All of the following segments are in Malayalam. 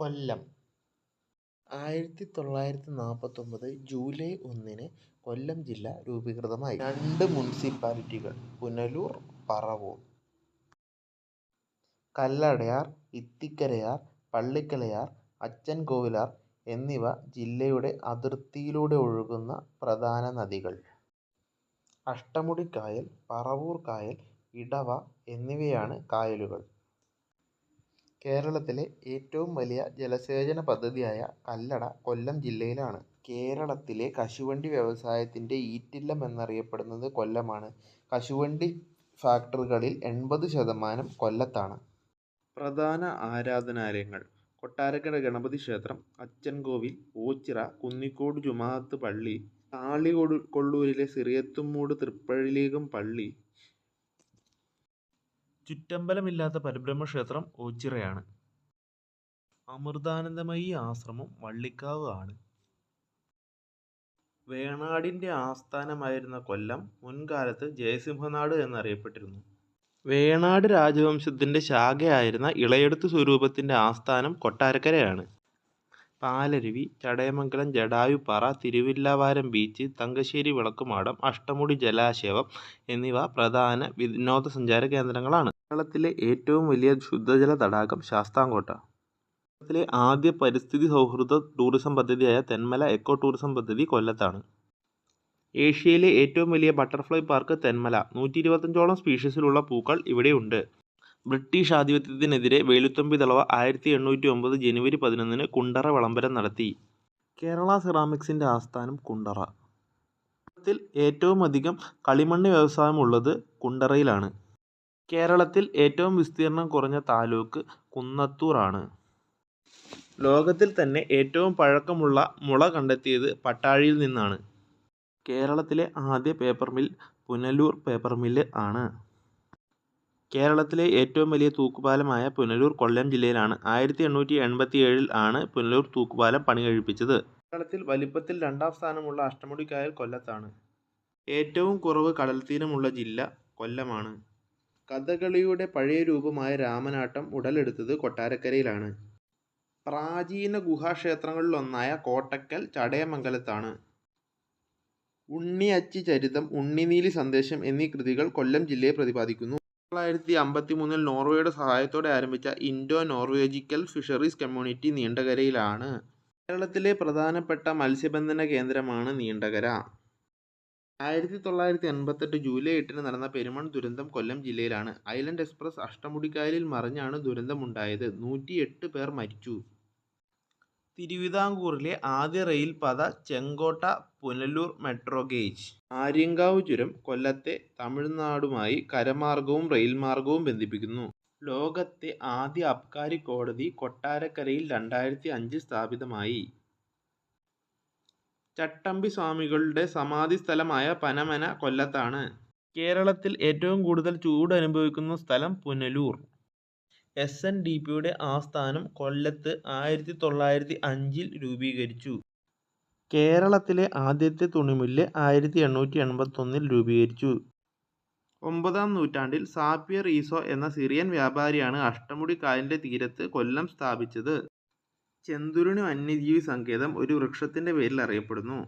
കൊല്ലം. ആയിരത്തി തൊള്ളായിരത്തി നാൽപ്പത്തൊമ്പത് ജൂലൈ ഒന്നിന് കൊല്ലം ജില്ല രൂപീകൃതമായി. രണ്ട് മുനിസിപ്പാലിറ്റികൾ പുനലൂർ പറവൂർ. കല്ലടയാർ ഇത്തിക്കരയാർ പള്ളിക്കലയാർ അച്ചൻകോവിലാർ എന്നിവ ജില്ലയുടെ അതിർത്തിയിലൂടെ ഒഴുകുന്ന പ്രധാന നദികൾ. അഷ്ടമുടി കായൽ പറവൂർ കായൽ ഇടവ എന്നിവയാണ് കായലുകൾ. കേരളത്തിലെ ഏറ്റവും വലിയ ജലസേചന പദ്ധതിയായ കല്ലട കൊല്ലം ജില്ലയിലാണ്. കേരളത്തിലെ കശുവണ്ടി വ്യവസായത്തിന്റെ ഈറ്റില്ലം എന്നറിയപ്പെടുന്നത് കൊല്ലമാണ്. കശുവണ്ടി ഫാക്ടറികളിൽ എൺപത് ശതമാനം കൊല്ലത്താണ്. പ്രധാന ആരാധനാലയങ്ങൾ കൊട്ടാരക്കര ഗണപതി ക്ഷേത്രം അച്ചൻകോവിൽ ഓച്ചിറ കുന്നിക്കോട് ജുമാഅത്ത് പള്ളി താളികൊള്ളൂരിലെ സിറിയത്തുമ്മൂട് തൃപ്പള്ളികം പള്ളി ചുറ്റമ്പലമില്ലാത്ത പരബ്രഹ്മ ക്ഷേത്രം ഓച്ചിറയാണ്. അമൃതാനന്ദമയി ആശ്രമം വള്ളിക്കാവ് ആണ്. വേണാടിന്റെ ആസ്ഥാനമായിരുന്ന കൊല്ലം മുൻകാലത്ത് ജയസിംഹനാട് എന്നറിയപ്പെട്ടിരുന്നു. വേണാട് രാജവംശത്തിന്റെ ശാഖയായിരുന്ന ഇളയെടുത്ത് സ്വരൂപത്തിന്റെ ആസ്ഥാനം കൊട്ടാരക്കരയാണ്. പാലരുവി ചടയമംഗലം ജടായുപ്പാറ തിരുവില്ലാവാരം ബീച്ച് തങ്കശ്ശേരി വിളക്കുമാടം അഷ്ടമുടി ജലാശയം എന്നിവ പ്രധാന വിനോദസഞ്ചാര കേന്ദ്രങ്ങളാണ്. കേരളത്തിലെ ഏറ്റവും വലിയ ശുദ്ധജല തടാകം ശാസ്താംകോട്ട. കേരളത്തിലെ ആദ്യ പരിസ്ഥിതി സൗഹൃദ ടൂറിസം പദ്ധതിയായ തെന്മല എക്കോ ടൂറിസം പദ്ധതി കൊല്ലത്താണ്. ഏഷ്യയിലെ ഏറ്റവും വലിയ ബട്ടർഫ്ലൈ പാർക്ക് തെന്മല. നൂറ്റി ഇരുപത്തഞ്ചോളം സ്പീഷീസിലുള്ള പൂക്കൾ ഇവിടെയുണ്ട്. ബ്രിട്ടീഷ് ആധിപത്യത്തിനെതിരെ വേലുത്തമ്പി ദളവ ആയിരത്തി എണ്ണൂറ്റി ഒമ്പത് ജനുവരി പതിനൊന്നിന് കുണ്ടറ വിളംബരം നടത്തി. കേരള സിറാമിക്സിന്റെ ആസ്ഥാനം കുണ്ടറ. കേരളത്തിൽ ഏറ്റവും അധികം കളിമണ്ണ് വ്യവസായമുള്ളത് കുണ്ടറയിലാണ്. കേരളത്തിൽ ഏറ്റവും വിസ്തീർണം കുറഞ്ഞ താലൂക്ക് കുന്നത്തൂർ ആണ് ലോകത്തിൽ തന്നെ ഏറ്റവും പഴക്കമുള്ള മുള കണ്ടെത്തിയത് പട്ടാഴിയിൽ നിന്നാണ്. കേരളത്തിലെ ആദ്യ paper mill Punalur paper mill ആണ്. കേരളത്തിലെ ഏറ്റവും വലിയ തൂക്കുപാലമായ പുനലൂർ കൊല്ലം ജില്ലയിലാണ് ആയിരത്തി എണ്ണൂറ്റി എൺപത്തി ഏഴിൽ ആണ് പുനലൂർ തൂക്കുപാലം പണി കഴിപ്പിച്ചത്. കേരളത്തിൽ വലിപ്പത്തിൽ രണ്ടാം സ്ഥാനമുള്ള അഷ്ടമുടിക്കായൽ കൊല്ലത്താണ്. ഏറ്റവും കുറവ് കടൽത്തീരമുള്ള ജില്ല കൊല്ലമാണ്. കഥകളിയുടെ പഴയ രൂപമായ രാമനാട്ടം ഉടലെടുത്തത് കൊട്ടാരക്കരയിലാണ്. പ്രാചീന ഗുഹാക്ഷേത്രങ്ങളിലൊന്നായ കോട്ടക്കൽ ചടയമംഗലത്താണ്. ഉണ്ണിയച്ചി ചരിതം ഉണ്ണിനീലി സന്ദേശം എന്നീ കൃതികൾ കൊല്ലം ജില്ലയെ പ്രതിപാദിക്കുന്നു. തൊള്ളായിരത്തി അമ്പത്തി മൂന്നിൽ നോർവേയുടെ സഹായത്തോടെ ആരംഭിച്ച ഇൻഡോ നോർവേജിക്കൽ ഫിഷറീസ് കമ്മ്യൂണിറ്റി നീണ്ടകരയിലാണ്. കേരളത്തിലെ പ്രധാനപ്പെട്ട മത്സ്യബന്ധന കേന്ദ്രമാണ് നീണ്ടകര. ആയിരത്തി തൊള്ളായിരത്തി എൺപത്തെട്ട് ജൂലൈ എട്ടിന് നടന്ന പെരുമൺ ദുരന്തം കൊല്ലം ജില്ലയിലാണ്. ഐലൻഡ് എക്സ്പ്രസ് അഷ്ടമുടിക്കായലിൽ മറിഞ്ഞാണ് ദുരന്തമുണ്ടായത്. നൂറ്റിയെട്ട് പേർ മരിച്ചു. തിരുവിതാംകൂറിലെ ആദ്യ റെയിൽ പാത ചെങ്കോട്ട പുനലൂർ മെട്രോ ഗേജ്. ആര്യങ്കാവ് ചുരം കൊല്ലത്തെ തമിഴ്നാടുമായി കരമാർഗവും റെയിൽ മാർഗവും ബന്ധിപ്പിക്കുന്നു. ലോകത്തെ ആദ്യ അബ്കാരി കോടതി കൊട്ടാരക്കരയിൽ രണ്ടായിരത്തി അഞ്ചിൽ സ്ഥാപിതമായി. ചട്ടമ്പി സ്വാമികളുടെ സമാധി സ്ഥലമായ പനമന കൊല്ലത്താണ്. കേരളത്തിൽ ഏറ്റവും കൂടുതൽ ചൂട് അനുഭവിക്കുന്ന സ്ഥലം പുനലൂർ. എസ് എൻ ഡി പിയുടെ ആസ്ഥാനം കൊല്ലത്ത് ആയിരത്തി തൊള്ളായിരത്തി അഞ്ചിൽ രൂപീകരിച്ചു. കേരളത്തിലെ ആദ്യത്തെ തുണിമില്ല് ആയിരത്തി എണ്ണൂറ്റി എൺപത്തൊന്നിൽ രൂപീകരിച്ചു. ഒമ്പതാം നൂറ്റാണ്ടിൽ സാപ്പിയർ ഈസോ എന്ന സിറിയൻ വ്യാപാരിയാണ് അഷ്ടമുടി കായലിന്റെ തീരത്ത് കൊല്ലം സ്ഥാപിച്ചത്. ചെന്തുരുണി വന്യജീവി സങ്കേതം ഒരു വൃക്ഷത്തിന്റെ പേരിൽ അറിയപ്പെടുന്നു.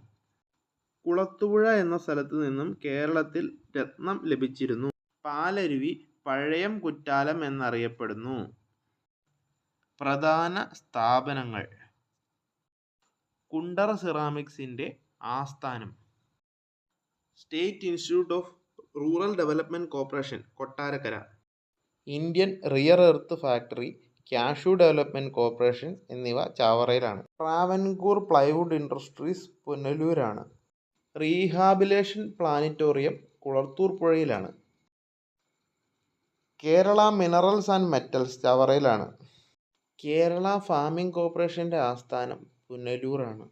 കുളത്തുപുഴ എന്ന സ്ഥലത്ത് നിന്നും കേരളത്തിൽ രത്നം ലഭിച്ചിരുന്നു. പാലരുവി പഴയം കുറ്റാലം എന്നറിയപ്പെടുന്നു. പ്രധാന സ്ഥാപനങ്ങൾ. കുണ്ടറ സിറാമിക്സിന്റെ ആസ്ഥാനം. State institute of rural development corporation Kottarakkara. Indian rare earth factory cashew development corporation എന്നിവ ചാവറയിലാണ്. ട്രാവൻകൂർ പ്ലൈവുഡ് ഇൻഡസ്ട്രീസ് പുനലൂരാണ്. റീഹാബിലേഷൻ പ്ലാനറ്റോറിയം കുളത്തൂർ പുഴയിലാണ്. കേരള മിനറൽസ് ആൻഡ് മെറ്റൽസ് ചവറയിലാണ്. കേരള ഫാമിംഗ് കോർപ്പറേഷന്റെ ആസ്ഥാനം പുനലൂരാണ്.